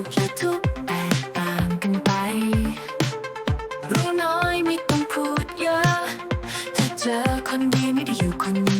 ทุกยุคทุกแตกต่างกันไป รู้น้อยไม่ต้องพูดเยอะ ถ้าเจอคนดีไม่ได้อยู่คนเดี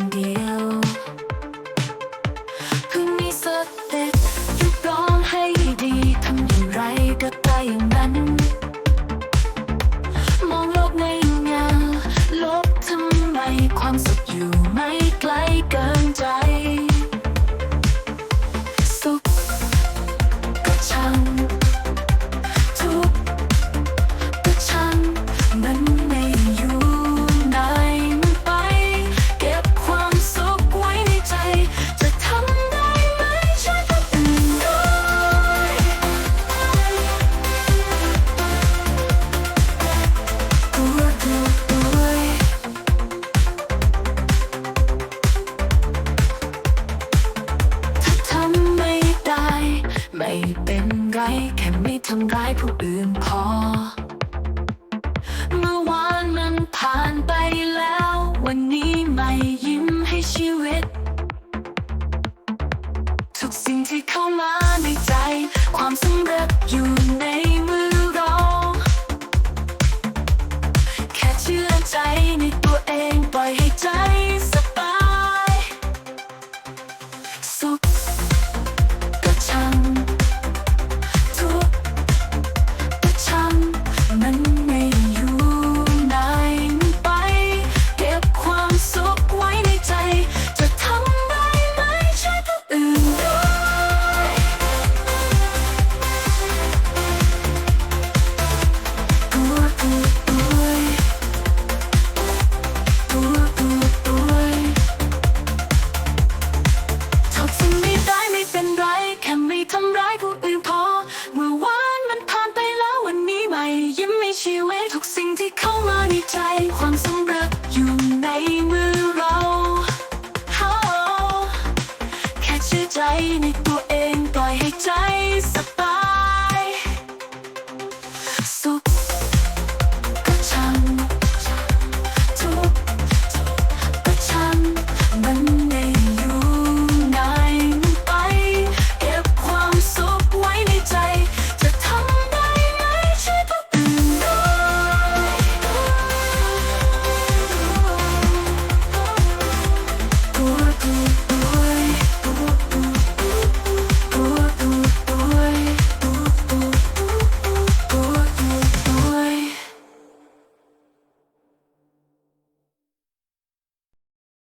ยว เป็นไร แค่ไม่ทำร้ายผู้อื่นพอ เมื่อวานมันผ่านไปแล้ว วันนี้ไม่ยิ้มให้ชีวิต ทุกสิ่งที่เข้ามาในใจ ความสำเร็จอยู่ใน ชีวิตทุกสิ่งที่เข้ามาในใจความสำเร็จ